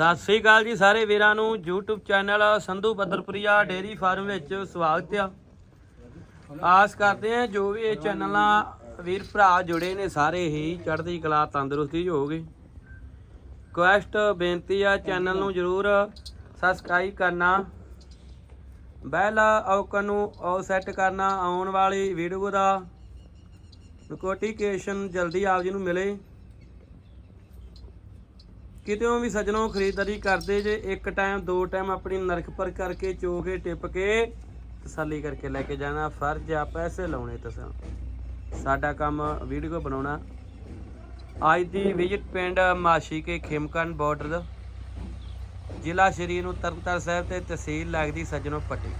ਸਤਿ ਸ੍ਰੀ ਅਕਾਲ ਜੀ ਸਾਰੇ ਵੀਰਾਂ ਨੂੰ। YouTube channel Sandhu Baddarpuria dairy farm ਵਿੱਚ ਸਵਾਗਤ ਆ। ਆਸ ਕਰਦੇ ਆ ਜੋ ਵੀ ਇਹ ਚੈਨਲਾਂ ਵੀਰ ਭਰਾ ਜੁੜੇ ਨੇ ਸਾਰੇ ਹੀ, ਚੜ੍ਹਦੀ ਕਲਾ ਤੰਦਰੁਸਤੀ 'ਚ ਹੋਗੇ ਕੁਐਸਟ ਬੇਨਤੀ ਆ ਚੈਨਲ ਨੂੰ ਜਰੂਰ ਸਬਸਕ੍ਰਾਈਬ ਕਰਨਾ। ਬੈਲ ਆਈਕਨ ਨੂੰ ਆਲ ਸੈੱਟ ਕਰਨਾ। ਆਉਣ ਵਾਲੀ ਵੀਡੀਓ ਦਾ ਨੋਟੀਫਿਕੇਸ਼ਨ ਜਲਦੀ ਆਪ ਜੀ ਨੂੰ ਮਿਲੇ। ਕਿਤੇੋਂ ਵੀ ਸੱਜਣੋਂ ਖਰੀਦਦਾਰੀ ਕਰਦੇ ਜੇ, ਇੱਕ ਟਾਈਮ ਦੋ ਟਾਈਮ ਆਪਣੀ ਨਰਖ ਪਰ ਕਰਕੇ ਚੋ ਕੇ ਟਿਪ ਕੇ ਤਸੱਲੀ ਕਰਕੇ ਲੈ ਕੇ ਜਾਣਾ, ਫਰਜ਼ ਆ, ਪੈਸੇ ਲਾਉਣੇ ਤੁਸੀਂ ਸਾਡਾ ਕੰਮ ਵੀਡੀਓ ਬਣਾਉਣਾ। ਅੱਜ ਦੀ ਵਿਜ਼ਿਟ ਪਿੰਡ ਮਾਸ਼ੀ ਕੇ ਖੇਮਕਰਨ ਬਾਰਡਰ ਜ਼ਿਲ੍ਹਾ ਸ਼੍ਰੀ ਨੂੰ ਤਰਨਤਾਰਨ ਸਾਹਿਬ ਤੇ ਤਹਿਸੀਲ ਲੱਗਦੀ ਸੱਜਣੋ ਪੱਟੀ।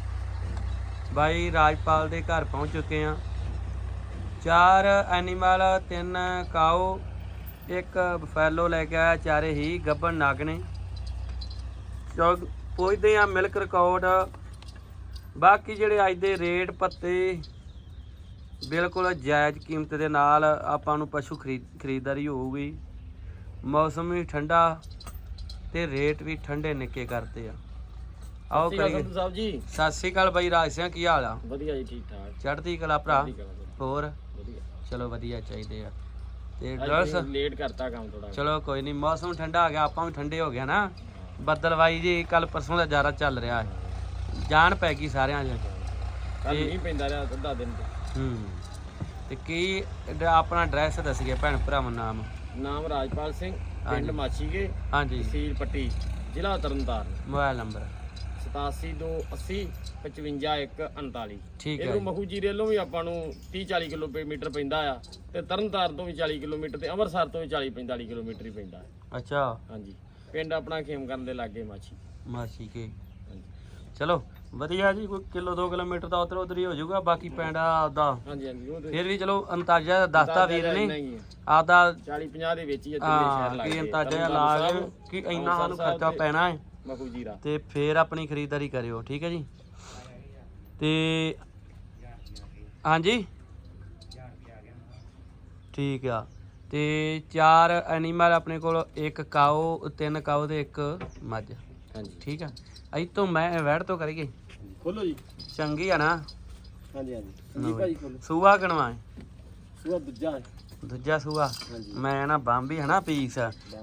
ਬਾਈ ਰਾਜਪਾਲ ਦੇ ਘਰ ਪਹੁੰਚ ਚੁੱਕੇ ਆ ਚਾਰ ਐਨੀਮਲ ਤਿੰਨ ਕਾਓ ਇੱਕ ਬਫੈਲੋ ਲੈ ਕੇ ਆਇਆ ਚਾਰੇ ਹੀ ਗੱਬਣ ਨਗ ਨੇ। ਚੋ ਪੁੱਛਦੇ ਆ ਮਿਲਕ ਰਿਕਾਰਡ। ਬਾਕੀ ਜਿਹੜੇ ਅੱਜ ਦੇ ਰੇਟ ਪੱਤੇ ਬਿਲਕੁਲ ਜਾਇਜ਼ ਕੀਮਤ ਦੇ ਨਾਲ ਆਪਾਂ ਨੂੰ ਪਸ਼ੂ ਖਰੀਦ ਖਰੀਦਦਾਰੀ ਹੋਊਗੀ। ਮੌਸਮ ਵੀ ਠੰਡਾ ਤੇ ਰੇਟ ਵੀ ਠੰਡੇ ਨਿੱਕੇ ਕਰਦੇ ਆ। ਆਓ ਕਰੀਏ। ਸਾਹਿਬ ਜੀ। ਸਤਿ ਸ੍ਰੀ ਅਕਾਲ ਬਾਈ ਰਾਜ ਸਿੰਘ ਕੀ ਹਾਲ ਆ? ਵਧੀਆ ਜੀ ਠੀਕ ਠਾਕ ਚੜ੍ਹਦੀ ਕਲਾ ਭਰਾ? ਹੋਰ? ਵਧੀਆ। ਚਲੋ ਵਧੀਆ ਚਾਹੀਦੇ ਆ। ਤੇ ਡਰਸ ਲੇਟ ਕਰਤਾ ਕੰਮ ਥੋੜਾ ਚਲੋ ਕੋਈ ਨਹੀਂ ਮੌਸਮ ਠੰਡਾ ਆ ਗਿਆ ਆਪਾਂ ਵੀ ਠੰਡੇ ਹੋ ਗਏ ਨਾ ਬੱਦਲਵਾਈ ਜੀ ਕੱਲ ਪਰਸੋਂ ਦਾ ਜ਼ਿਆਦਾ ਚੱਲ ਰਿਹਾ। ਹੈ ਜਾਨ ਪੈ ਗਈ ਸਾਰਿਆਂ 'ਚ ਕੱਲ ਨਹੀਂ ਪੈਂਦਾ ਰਿਹਾ ਅੱਧਾ ਦਿਨ ਤੇ। ਹੂੰ ਤੇ ਕੀ ਆਪਣਾ ਐਡਰੈਸ ਦੱਸੀਏ ਭੈਣ ਭਰਾਵਾਂ ਨਾਮ। ਨਾਮ ਰਾਜਪਾਲ ਸਿੰਘ। ਪਿੰਡ ਮਾਛੀਕੇ ਹਾਂਜੀ। ਤਹਿਸੀਲ ਪੱਟੀ ਜ਼ਿਲ੍ਹਾ ਤਰਨਤਾਰਨ। Mobile number. 8780 55148 ਠੀਕ ਹੈ ਇਹਨੂੰ ਮਖੂ ਜੀਰੇ ਵੱਲੋਂ ਵੀ ਆਪਾਂ ਨੂੰ 30 40 ਕਿਲੋਮੀਟਰ ਪੈਂਦਾ ਆ ਤੇ ਤਰਨਤਾਰਨ ਤੋਂ ਵੀ 40 ਕਿਲੋਮੀਟਰ ਤੇ ਅੰਮ੍ਰਿਤਸਰ ਤੋਂ ਵੀ 40 45 ਕਿਲੋਮੀਟਰ ਹੀ ਪੈਂਦਾ ਹੈ। ਅੱਛਾ। ਹਾਂਜੀ। ਪਿੰਡ ਆਪਣਾ ਖੇਮਕਰਨ ਦੇ ਲਾਗੇ ਮਾਛੀ। ਮਾਸੀ ਕੇ। ਹਾਂਜੀ। ਚਲੋ ਵਧੀਆ ਜੀ ਕੋਈ ਕਿਲੋ 2 ਕਿਲੋਮੀਟਰ ਦਾ ਉਧਰ ਉਧਰ ਹੀ ਹੋ ਜਾਊਗਾ ਬਾਕੀ ਪਿੰਡ ਦਾ ਹਾਂਜੀ ਹਾਂਜੀ ਉਹ ਤੇ ਫਿਰ ਵੀ ਚਲੋ ਅੰਤਾਜ਼ਾ ਦੱਸਤਾ ਵੀਰ ਨੇ। ਆਪਦਾ 40 50 ਦੇ ਵਿੱਚ ਹੀ ਆ ਤਿੰਨੇ ਹਾਂ ਸ਼ਹਿਰ ਕੀ ਅੰਤਾਜ਼ਾ ਲਾ ਕੇ ਕਿ ਇੰਨਾ ਸਾਨੂੰ ਖਰਚਾ ਪੈਣਾ ਹੈ। ਮਖੂ ਜੀਰਾ ਤੇ ਫੇਰ ਆਪਣੀ ਖਰੀਦਦਾਰੀ ਕਰਿਓ ਠੀਕ ਹੈ ਜੀ? ਤੇ ਹਾਂਜੀ? ਠੀਕ ਆ। ਤੇ ਚਾਰ ਐਨੀਮਲ ਆਪਣੇ ਕੋਲ ਇੱਕ ਕਾਓ ਤਿੰਨ ਕਾਓ ਤੇ ਇੱਕ ਮੱਝ। ਹਾਂਜੀ। ਠੀਕ ਆ। ਅਈ ਤੋਂ ਮੈਂ ਵੈੜ ਤੋਂ ਕਰੀਏ। ਖੋਲੋ ਜੀ। ਚੰਗੀ ਆ ਨਾ? ਹਾਂਜੀ ਹਾਂਜੀ। ਸੂਆ ਕਣਵਾ? ਸੂਆ ਦੂਜਾ ਹੈ। ਦੂਜਾ ਸੂਆ। ਹਾਂਜੀ। ਮੈਂ ਨਾ ਬੰਬੀ ਹਨਾ ਪੀਸ।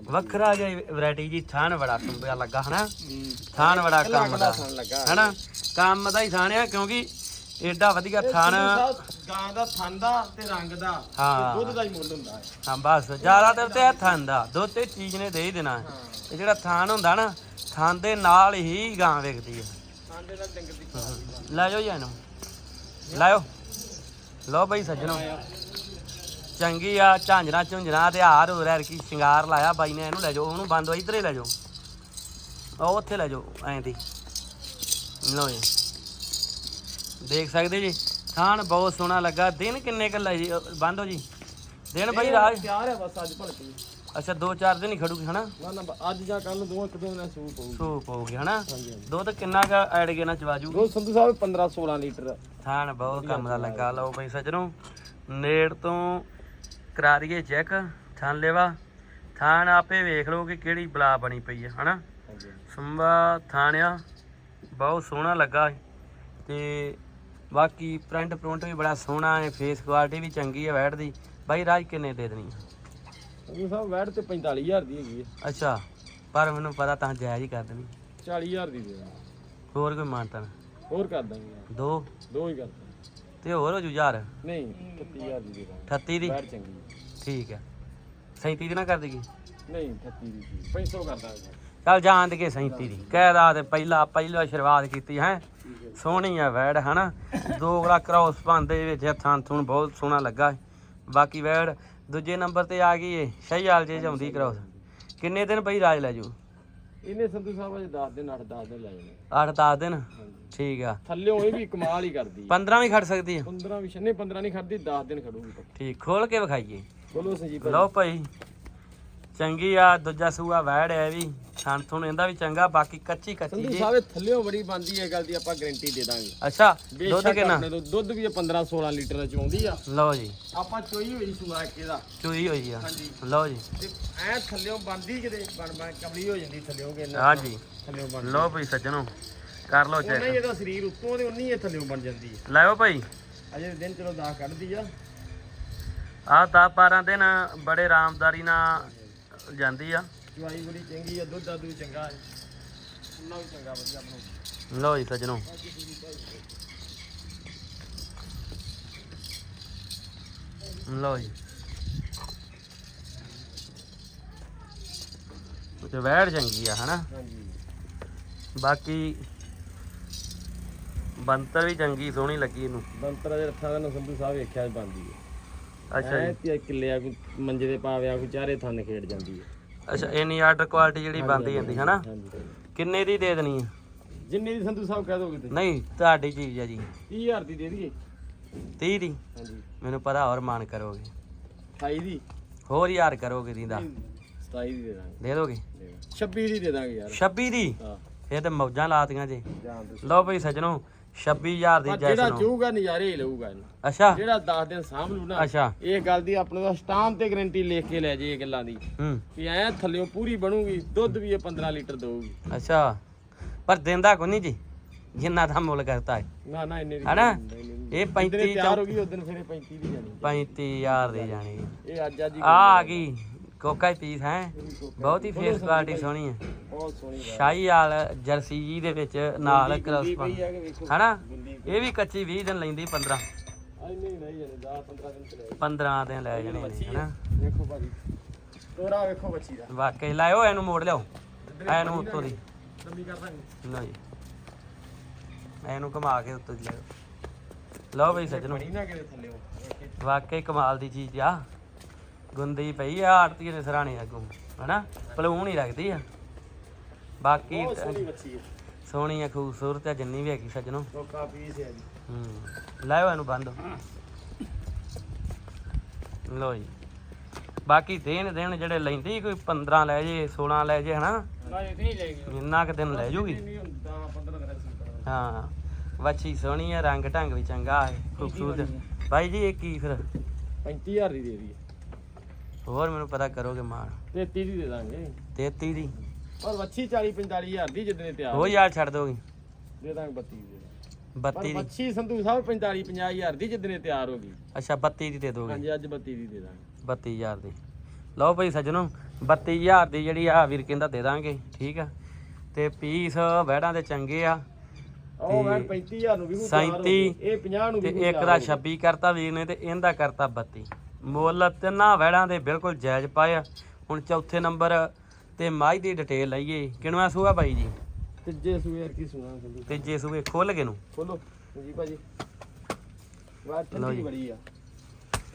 ਵੱਖਰਾ ਜਿਹਾ ਵੈਰਾਈਟੀ ਜੀ ਥਾਨ ਬੜਾ ਸੁੰਬਿਆ ਲੱਗਾ ਹਨਾ। ਥਾਨ ਬੜਾ ਕੰਮ ਦਾ ਖਾਣ ਲੱਗਾ। ਹਨਾ? ਕੰਮ ਦਾ ਹੀ ਥਾਨ ਆ ਕਿਉਂਕਿ ਏਡਾ ਵਧੀਆ ਥਾਨ ਗਾਂ ਦਾ ਥਣ ਦਾ ਤੇ ਰੰਗ ਦਾ ਹਾਂ। ਦੁੱਧ ਦਾ ਹੀ ਮੁੱਲ ਹੁੰਦਾ ਹੈ। ਹਾਂ ਬਸ। ਜ਼ਿਆਦਾਤਰ ਤੇ ਇਹ ਥਾਨ ਦਾ। ਦੁੱਧ ਤੇ ਚੀਜ਼ ਨੇ ਦੇ ਹੀ ਦੇਣਾ। ਤੇ ਜਿਹੜਾ ਥਾਨ ਹੁੰਦਾ ਨਾ ਥਾਨ ਦੇ ਨਾਲ ਹੀ ਗਾਂ ਵਿਕਦੀ ਹੈ। ਆਂਡੇ ਦਾ ਡੰਗਰ ਦੀ ਲੈ ਜਾਓ ਜੀ ਇਹਨੂੰ। ਲਾਓ ਲਓ ਬਈ ਸੱਜਣੋ। ਚੰਗੀ ਆ ਝਾਂਜਰਾ ਝੁੰਜਰਾ ਤੇ ਹਾਰ ਹੋ ਰਿਹਾ ਕੀ ਸ਼ਿੰਗਾਰ ਲਾਇਆ ਬਾਈ ਨੇ ਇਹਨੂੰ ਲੈ ਜਾਓ ਉਹਨੂੰ ਬੰਦ ਇੱਧਰ ਹੀ ਲੈ ਜਾਓ। ਉਹ ਉੱਥੇ ਲੈ ਜਾਓ ਐਂ ਦੀ। ਲਓ ਜੀ। ਦੇਖ ਸਕਦੇ ਜੀ ਥਾਨ ਬਹੁਤ ਸੋਹਣਾ ਲੱਗਾ। ਦਿਨ ਕਿੰਨੇ ਕੁ ਲਈ ਬੰਦ ਹੋ ਜੀ? ਦਿਨ ਬਈ ਰਾਜ ਤਿਆਰ ਹੈ ਬਸ ਅੱਜ ਭਲਕੇ ਅੱਛਾ ਦੋ ਚਾਰ ਦਿਨ ਹੀ ਖੜੂਗੀ ਹਨਾ? ਨਾ ਨਾ ਅੱਜ ਜਾਂ ਕੱਲ ਦੋ ਇੱਕ ਦਿਨ ਨਾਲ ਸੂਪ ਹੋਊ ਸੂਪ ਹੋਊਗੀ ਹਨਾ? ਦੁੱਧ ਕਿੰਨਾ ਕਾ ਐਡ ਕੇ ਨਾ ਚਵਾਜੂ? ਦੋ ਸੰਧੂ ਸਾਹਿਬ 15 16 ਲੀਟਰ। ਥਾਨ ਬਹੁਤ ਕੰਮ ਦਾ ਲੱਗਾ। ਲਓ ਬਈ ਸੱਜਣੋ ਨੇੜ ਤੋਂ ਕਰਾ ਦਈਏ ਚੈੱਕ ਥਾਨ ਲੈਵਾ। ਥਾਨ ਆਪੇ ਵੇਖ ਲਓ ਕਿ ਕਿਹੜੀ ਬਲਾ ਬਣੀ ਪਈ ਹੈ ਹਨਾ? ਸੰਭਾ ਥਾਣਿਆ ਬਹੁਤ ਸੋਹਣਾ ਲੱਗਾ ਤੇ ਬਾਕੀ ਪ੍ਰਿੰਟ ਪ੍ਰਿੰਟ ਵੀ ਬੜਾ ਸੋਹਣਾ ਹੈ ਫੇਸ ਕੁਆਲਿਟੀ ਵੀ ਚੰਗੀ ਹੈ ਵੈਟ ਦੀ। ਬਾਈ ਰਾਜ ਕਿੰਨੇ ਦੇ ਦੇਣੀ ਹੈ ਸੰਧੂ ਸਾਹਿਬ ਵੈਟ ਤੇ 45000 ਦੀ ਹੈਗੀ ਹੈ ਅੱਛਾ ਪਰ ਮੈਨੂੰ ਪਤਾ ਤਾਂ ਜਾਇਜ਼ ਹੀ ਕਰ ਦੇਣੀ। 40000 ਦੀ ਦੇ। ਹੋਰ ਕੋਈ ਮਾਨਤਾ ਨਾ? ਹੋਰ ਕਰ ਦਾਂਗੇ। ਦੋ? ਦੋ ਹੀ ਕਰ ਤੇ ਹੋਰ ਹੋ ਜੂ ਯਾਰ ਨਹੀਂ 30000 ਦੀ ਦੇ ਦਾਂਗੇ। 38 ਦੀ? ਵੈਟ ਚੰਗੀ। ਹੈ। ਠੀਕ ਹੈ। 37 ਦੀ ਨਾ ਕਰ ਦੇਗੀ ਨਹੀਂ 38 ਦੀ ਜੀ 500 ਕਰ ਦਾਂਗੇ। ਚੱਲ ਜਾਣ ਦੇ ਕੇ 37 ਦੀ। ਕਹਿਦਾ ਤੇ ਪਹਿਲਾ ਪਹਿਲਾ ਸ਼ੁਰੂਆਤ ਕੀਤੀ ਹੈ। ਸੋਹਣੀ ਆ ਵੈੜ ਹਨਾ? ਦੋ ਗਲਾ ਕ੍ਰਾਸ ਪਾਉਂਦੇ ਵਿੱਚ ਥਾਂ ਥੂਣ ਬਹੁਤ ਸੋਹਣਾ ਲੱਗਾ। ਬਾਕੀ ਵੈੜ ਦੂਜੇ ਨੰਬਰ ਤੇ ਆ ਗਈ ਏ ਸ਼ਹੀਆਲ ਜੇ ਆਉਂਦੀ ਕ੍ਰਾਸ ਕਿੰਨੇ ਦਿਨ ਬਈ ਰਾਜ ਲੈ ਜੂ? ਇਹਨੇ ਸੰਧੂ ਸਾਹਿਬ ਅਜੇ 10 ਦਿਨ 8 10 ਦਿਨ ਲੈ ਜਾਣੇ। 8-10 ਦਿਨ? ਠੀਕ ਆ। ਥੱਲਿਓਂ ਇਹ ਵੀ ਕਮਾਲ ਹੀ ਕਰਦੀ ਹੈ 15 ਵੀ ਖੜ ਸਕਦੀ ਆ। 15 ਵੀ ਛੰਨੇ 15 ਨਹੀਂ ਖੜਦੀ 10 ਦਿਨ ਖੜੂਗੀ ਠੀਕ ਖੋਲ ਕੇ ਵਿਖਾਈਏ। ਬੋਲੋ ਸੰਜੀਤ ਲਓ ਭਾਈ ਚੰਗੀ ਆ ਦੂਜਾ ਸੂਆ ਵੈੜ ਇਹ ਵੀ। ਥਣ ਥੁਣ ਇਹਦਾ ਵੀ ਚੰਗਾ ਬਾਕੀ ਕੱਚੀ ਕੱਚੀ ਸੰਧੂ ਜੀ। ਸਾਹਿਬ ਇਹ ਥੱਲਿਓਂ ਬੜੀ ਬੰਦੀ ਹੈ ਗੱਲ ਦੀ ਆਪਾਂ ਗਾਰੰਟੀ ਦੇ ਦਾਂਗੇ। ਅੱਛਾ ਦੁੱਧ ਬੇਸ਼ੱਕ ਕਿੰਨਾ? ਆਪਣੇ ਤੋਂ ਦੁੱਧ ਵੀ ਇਹ 15 16 ਲੀਟਰ ਚ ਆਉਂਦੀ ਆ। ਲਓ ਜੀ। ਆਪਾਂ ਚੋਈ ਹੋਈ ਸੁਣਾ ਕੇ ਦਾ ਚੂਈ ਹੋਈ ਆ। ਹਾਂਜੀ। ਲਓ ਜੀ। ਤੇ ਐ ਥੱਲਿਓਂ ਬੰਦੀ ਕਿਤੇ ਬਣ ਬਣ ਕਮਲੀ ਹੋ ਜਾਂਦੀ ਥੱਲਿਓਂ ਕਿ ਇੰਨਾ ਹਾਂਜੀ ਥੱਲਿਓਂ ਬਣ ਲਓ ਭਾਈ ਸੱਜਣੋ ਕਰ ਲਓ ਉਹਨਾਂ ਹੀ ਚੈੱਕ ਇਹਦਾ ਸਰੀਰ ਉੱਤੋਂ ਤੇ ਉਨੀ ਇਹ ਥੱਲਿਓਂ ਬਣ ਜਾਂਦੀ ਹੈ ਲਾਓ ਭਾਈ। ਅਜੇ ਦਿਨ ਚਲੋ ਦਾ ਕੱਢਦੀ ਆ। ਆਹ ਦਸ 12 ਦਿਨ ਬੜੇ ਆਰਾਮਦਾਰੀ ਨਾਲ ਜਾਂਦੀ ਆ। ਚਵਾਈ ਬੜੀ ਚੰਗੀ ਆ ਦੁੱਧ ਦਾਦੂ ਚੰਗਾ ਹੈ ਉਹਨਾਂ ਵੀ ਚੰਗਾ ਵਧੀਆ ਬਣਾਉਂਦੀ ਲਓ ਜੀ ਸੱਜਣੋ। ਲਓ ਜੀ। ਤੇ ਵੈੜ ਚੰਗੀ ਆ ਹਨਾ? ਹਾਂਜੀ। ਬਾਕੀ ਬੰਤਰ ਵੀ ਚੰਗੀ ਸੋਹਣੀ ਲੱਗੀ ਇਹਨੂੰ। ਬੰਤਰਾ ਦੇ ਰੱਥਾਂ ਦਾ ਨਾ ਸੰਧੂ ਸਾਹਿਬ ਵੇਖਿਆ ਬੰਦੀ ਹੈ ਅੱਛਾ ਜੀ। ਤੇ ਕਿੱਲਿਆ ਕੋਈ ਮੰਜੇ ਦੇ ਪਾਵਿਆ ਕੋਈ ਚਾਰੇ ਥੰਨ ਖੇਡ ਜਾਂਦੀ ਹੈ ਅੱਛਾ ਇੰਨੀ ਆਰਡਰ ਕੁਆਲਿਟੀ ਜਿਹੜੀ ਬੰਦੀ ਜਾਂਦੀ ਹਨਾ? ਹਾਂਜੀ ਕਿੰਨੇ ਦੀ ਦੇ ਦੇਣੀ ਹੈ ਜਿੰਨੀ ਦੀ ਸੰਧੂ ਸਾਹਿਬ ਕਹਿ ਦੋਗੇ ਤੁਸੀਂ? ਨਹੀਂ ਤੁਹਾਡੀ ਚੀਜ਼ ਆ ਜੀ। 30000 ਦੀ ਦੇ ਦਈਏ। 30 ਦੀ? ਹਾਂਜੀ। ਮੈਨੂੰ ਪਤਾ ਹੋਰ ਮਾਨ ਕਰੋਗੇ। 28 ਦੀ? ਹੋਰ ਯਾਰ ਕਰੋਗੇ ਦੀਦਾ 27 ਦੀ ਦੇ ਦਾਂਗੇ। ਦੇ ਦੋਗੇ? 26 ਦੀ ਦੇ ਦਾਂਗੇ ਯਾਰ। 26 ਦੀ? ਹਾਂ। ਇਹ ਤੇ ਮੌਜਾਂ ਲਾਤੀਆਂ ਜੇ। ਜਾਣ ਦੋ ਲਓ ਭਈ ਸੱਜਣੋ 26000 ਦੀ ਜੈਸ ਜਿਹੜਾ ਨੂੰ। ਚੂਗਾ ਨਜ਼ਾਰੇ ਹੀ ਲਊਗਾ ਇਹਨੂੰ। ਅੱਛਾ। ਜਿਹੜਾ 10 ਦਿਨ ਸਾਂਭ ਲੂ ਨਾ ਅੱਛਾ। ਇਹ ਗੱਲ ਦੀ ਆਪਣੇ ਦਾ ਸਟਾਮ ਤੇ ਗਾਰੰਟੀ ਲਿਖ ਕੇ ਲੈ ਜੇ ਇਹ ਗੱਲਾਂ ਦੀ। ਹੂੰ। ਵੀ ਐ ਥੱਲਿਓਂ ਪੂਰੀ ਬਣੂਗੀ ਦੁੱਧ ਵੀ ਇਹ 15 ਲੀਟਰ ਦਊਗੀ। ਅੱਛਾ। ਪਰ ਦਿੰਦਾ ਕੋਈ ਨਹੀਂ ਜੀ? ਜਿੰਨਾ ਦਾ ਮੁੱਲ ਕਰਤਾ ਹੈ। ਨਾ ਨਾ ਇੰਨੇ ਦੀ ਹਨਾ? ਨਹੀਂ, ਨਹੀਂ। ਇਹ ਜਿੱਦਣ 35 ਤਿਆਰ ਹੋ ਗਈ ਉਦੋਂ ਫਿਰ ਇਹ 35 ਦੀ ਜਾਣੀ 35000 ਦੀ ਜਾਣੀ। ਇਹ ਅੱਜ ਅੱਜ ਹੀ ਆ ਆ ਗਈ। ਕੋਕਾ ਹੀ ਪੀਸ ਹੈ। ਬਹੁਤ ਹੀ ਫੇਸ ਕੁਆਲਿਟੀ ਸੋਹਣੀ ਹੈ। ਬਹੁਤ ਸੋਹਣੀ ਗੱਲ ਸ਼ਾਹੀ ਵਾਲ ਜਰਸੀ ਜੀ ਦੇ ਵਿੱਚ ਨਾਲ ਕ੍ਰਾਸ ਪਾ ਹਨਾ? ਇਹ ਵੀ ਕੱਚੀ 20 ਦਿਨ ਲੈਂਦੀ 15 ਆ ਨਹੀਂ ਨਹੀਂ ਜਾਣੇ 10 15 ਦਿਨ ਚਲੇ 15 ਦਿਨ ਲੈ ਜਾਣੇ ਨੇ ਹਨਾ? ਵੇਖੋ ਭਾਜੀ। ਤੋਰਾ ਵੇਖੋ ਬੱਚੀ ਦਾ। ਵਾਕਈ ਲਾਇਓ ਇਹਨੂੰ ਮੋੜ ਲਿਓ ਇਹਨੂੰ ਉੱਤੋਂ ਦੀ। ਲੰਬੀ ਕਰ ਦਾਂਗੇ। ਲਓ ਜੀ। ਇਹਨੂੰ ਘੁਮਾ ਕੇ ਉੱਤੋਂ ਦੀ ਲਿਆਓ ਲਓ ਬਈ ਸੱਜਣੋ। ਵਾਕਈ ਕਮਾਲ ਦੀ ਚੀਜ਼ ਆ। ਗੁੰਦੀ ਪਈ ਆ ਆੜਤੀ ਦੇ ਸਰਾਣੇ ਅੱਗੋਂ ਹਨਾ? ਪਲੂਣ ਹੀ ਲੱਗਦੀ ਆ। ਬਾਕੀ ਬਹੁਤ ਸੋਹਣੀ ਬੱਚੀ ਹੈ ਸੋਹਣੀ ਆ ਖੂਬਸੂਰਤ ਆ ਜਿੰਨੀ ਵੀ ਹੈਗੀ ਸੱਜਣੋ। ਟੋਕਾ ਪੀਸ ਹੈ ਜੀ। ਹੂੰ। ਲਾਇਓ ਇਹਨੂੰ ਬੰਦ। ਲਓ ਜੀ। ਬਾਕੀ ਦੇਣ ਦੇਣ ਜਿਹੜੇ ਲੈਂਦੀ ਕੋਈ 15 ਲੈ ਜੇ 16 ਲੈ ਜੇ ਹਨਾ? ਨਾ ਲੈ ਗਏ। ਇੰਨਾ ਕੁ ਦਿਨ ਲੈ ਜੂਗੀ? ਨਹੀਂ ਹੁੰਦਾ 15 ਦਿਨ ਸੀ ਹਾਂ। ਵੱਛੀ ਸੋਹਣੀ ਆ ਰੰਗ ਢੰਗ ਵੀ ਚੰਗਾ ਹੈ ਖੂਬਸੂਰਤ। ਬਾਈ ਜੀ ਇਹ ਕੀ ਫਿਰ? 35000 ਦੀ ਦੇ ਦਈਏ। ਹੋਰ ਮੈਨੂੰ ਪਤਾ ਕਰੋਗੇ ਮਾਣ। 33 ਦੀ ਦੇ ਦਾਂਗੇ। 33 ਦੀ। ਪਰ ਵੱਛੀ 40 45000 ਦੀ ਜਿੱਦਨੇ ਤਿਆਰ ਹੋ ਯਾਰ ਛੱਡ ਦੋਗੇ। ਦੇ ਦਾਂਗੇ 32 ਦੀ। ਦੇ ਦਾਂਗੇ। ਪਰ 32 ਦੀ। ਵੱਛੀ ਸੰਧੂ ਸਾਹਿਬ 45 50000 ਦੀ ਜਿੱਦਨੇ ਤਿਆਰ ਹੋ ਗਈ ਅੱਛਾ 32 ਦੀ ਦੇ ਦੋਗੇ। ਹਾਂਜੀ ਅੱਜ 32 ਦੀ ਦੇ ਦਾਂਗੇ। 32000 ਦੀ। ਲਓ ਭਾਈ ਸੱਜਣੋ 32000 ਦੀ ਜਿਹੜੀ ਆ ਵੀਰ ਕਹਿੰਦਾ ਦੇ ਦਾਂਗੇ ਠੀਕ ਆ। ਤੇ ਪੀਸ ਵਹਿੜਾਂ ਦੇ ਚੰਗੇ ਆ। ਉਹ ਮੈਂ 35000 ਨੂੰ ਵੀ ਕੋਈ ਤਿਆਰ ਹੋ 37 ਗਈ। ਇਹ 50 ਨੂੰ ਵੀ ਇੱਕ ਦਾ ਹੋ ਗਈ। 26 ਕਰਤਾ ਵੀਰ ਨੇ ਤੇ ਇਹਦਾ ਕਰਤਾ 32 ਮੁੱਲ ਤਿੰਨਾਂ ਵਹਿੜਾਂ ਦੇ ਬਿਲਕੁਲ ਜਾਇਜ਼ ਪਾਇਆ ਹੁਣ ਚੌਥੇ ਨੰਬਰ ਤੇ ਮਾਈ ਦੀ ਡਿਟੇਲ ਲਈਏ। ਕਿਣਵਾ ਸੂਆ ਬਾਈ ਜੀ? ਤੀਜੇ ਸੂਏ ਕੀ ਸੁਣਾ ਸੰਧੂ ਤੇ ਜੇ ਸੂਏ ਖੁੱਲ ਗਏ ਨੂੰ ਖੋਲੋ। ਜੀ ਭਾਜੀ। ਵਾਹ ਲਓ ਠੰਡੀ ਜੀ। ਬੜੀ ਆ।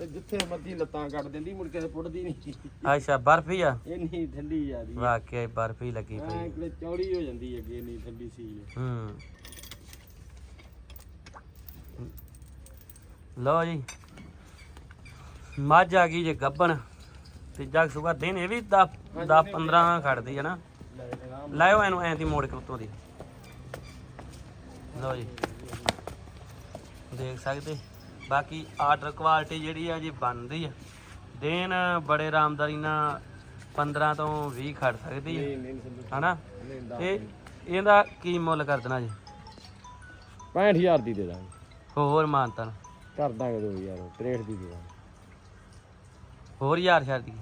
ਜਿੱਥੇ ਮਰਦੀ ਲੱਤਾਂ ਕੱਢ ਦਿੰਦੀ ਮੁੜ ਕੇ ਪੁੱਟਦੀ ਨਹੀਂ। ਅੱਛਾ ਬਰਫੀ ਆ? ਇੰਨੀ ਠੰਡੀ ਜਾਂਦੀ ਵਾਕਿਆ ਹੀ ਬਰਫੀ ਲੱਗੀ ਐ ਪਈ ਕਿਤੇ ਚੌੜੀ ਹੋ ਜਾਂਦੀ ਅੱਗੇ ਇੰਨੀ ਠੰਡੀ ਸੀ ਹੂੰ। ਲਓ ਜੀ। ਮੱਝ ਆ ਗਈ ਜੇ ਗੱਬਣ ਤੀਜਾ ਸੁਬਾ ਦਿਨ ਇਹ ਵੀ 10 10 15 ਖੜਦੀ ਹੈ ਨਾ। ਲਾਇਓ ਇਹਨੂੰ ਐਂ ਦੀ ਮੋੜ ਕੇ ਉੱਤੋਂ ਦੀ। ਲਓ ਜੀ। ਦੇਖ ਸਕਦੇ। ਬਾਕੀ ਆਰਡਰ ਕੁਆਲਿਟੀ ਜਿਹੜੀ ਆ ਜੀ ਬਣਦੀ ਆ। ਦੇਨ ਬੜੇ ਆਰਾਮਦਾਰੀ ਨਾਲ 15 ਤੋਂ 20 ਖੜ ਸਕਦੀ ਹੈ ਹਨਾ? ਇਹ ਇਹਦਾ ਕੀ ਮੁੱਲ ਕਰ ਦੇਣਾ ਜੀ? 65000 ਦੀ ਦੇ ਦਾਂਗੇ। ਹੋਰ ਮਾਨਤਨ ਕਰ ਦਾਂਗੇ ਦੋ ਯਾਰ 63 ਦੀ ਦੇ ਦਾਂਗੇ। ਹੋਰ ਯਾਰ ਛੱਡ ਦੀ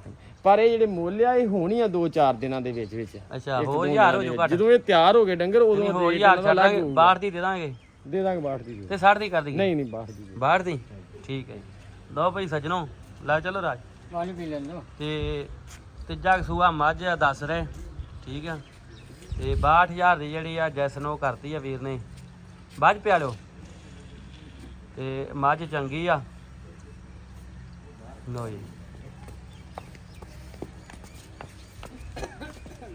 ਪਰ ਇਹ ਜਿਹੜੇ ਮੁੱਲ ਆ ਇਹ ਹੋਣੀ ਆ 2-4 ਦਿਨਾਂ ਦੇ ਵਿੱਚ ਵਿੱਚ। ਅੱਛਾ ਹੋਰ ਯਾਰ ਹੋ ਜੂ ਘੱਟ। ਜਦੋਂ ਇਹ ਤਿਆਰ ਹੋ ਗਏ ਡੰਗਰ ਉਦੋਂ ਹੋਰ ਯਾਰ ਛੱਡ ਦਾਂਗੇ ਅਲੱਗ ਬਾਹਰ ਦੀ ਦੇ ਦਾਂਗੇ। ਦੇ ਦਾਂਗੇ 62 ਦੀ ਤੇ 60 ਦੀ ਕਰ ਨਹੀਂ ਨਹੀਂ 62 ਦੀ ਦੇ ਬਾਹਰ ਦੀ? ਠੀਕ ਹੈ ਜੀ। ਲਓ ਭਾਈ ਸੱਜਣੋ ਲੈ ਚਲੋ ਰਾਜ। ਪਾਣੀ ਪੀ ਲੈਂਦੇ ਤੇ ਤੀਜਾ ਸੂਆ ਮੱਝ ਆ ਦੱਸ ਰਹੇ। ਠੀਕ ਆ। ਤੇ 62000 ਦੀ ਜਿਹੜੀ ਆ ਜੈਸਨੋ ਕਰਤੀ ਆ ਵੀਰ ਨੇ। ਮੱਝ ਪਿਆ ਲਿਓ ਤੇ ਮੱਝ ਚੰਗੀ ਆ। ਜੀ।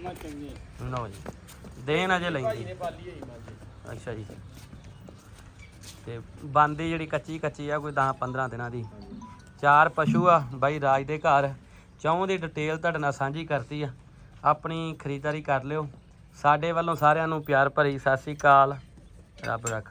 ਮੈਂ ਚੰਗੀ। ਲਓ ਜੀ। ਦੇਣ ਅਜੇ ਨੇ ਹੋਈ ਮੱਝ ਅੱਛਾ ਜੀ। ਤੇ ਬੰਦੀ ਜਿਹੜੀ ਕੱਚੀ ਕੱਚੀ ਆ ਕੋਈ 10 15 ਦਿਨਾਂ ਦੀ। ਚਾਰ ਪਸ਼ੂ ਆ ਬਾਈ ਰਾਜ ਦੇ ਘਰ। ਚੌਂ ਦੀ ਡਿਟੇਲ ਤੁਹਾਡੇ ਨਾਲ ਸਾਂਝੀ ਕਰਤੀ ਆ। ਆਪਣੀ ਖਰੀਦਦਾਰੀ ਕਰ ਲਿਓ। ਸਾਡੇ ਵੱਲੋਂ ਸਾਰਿਆਂ ਨੂੰ ਪਿਆਰ ਭਰੀ ਸਤਿ ਸ੍ਰੀ ਅਕਾਲ। ਰੱਬ ਰੱਖ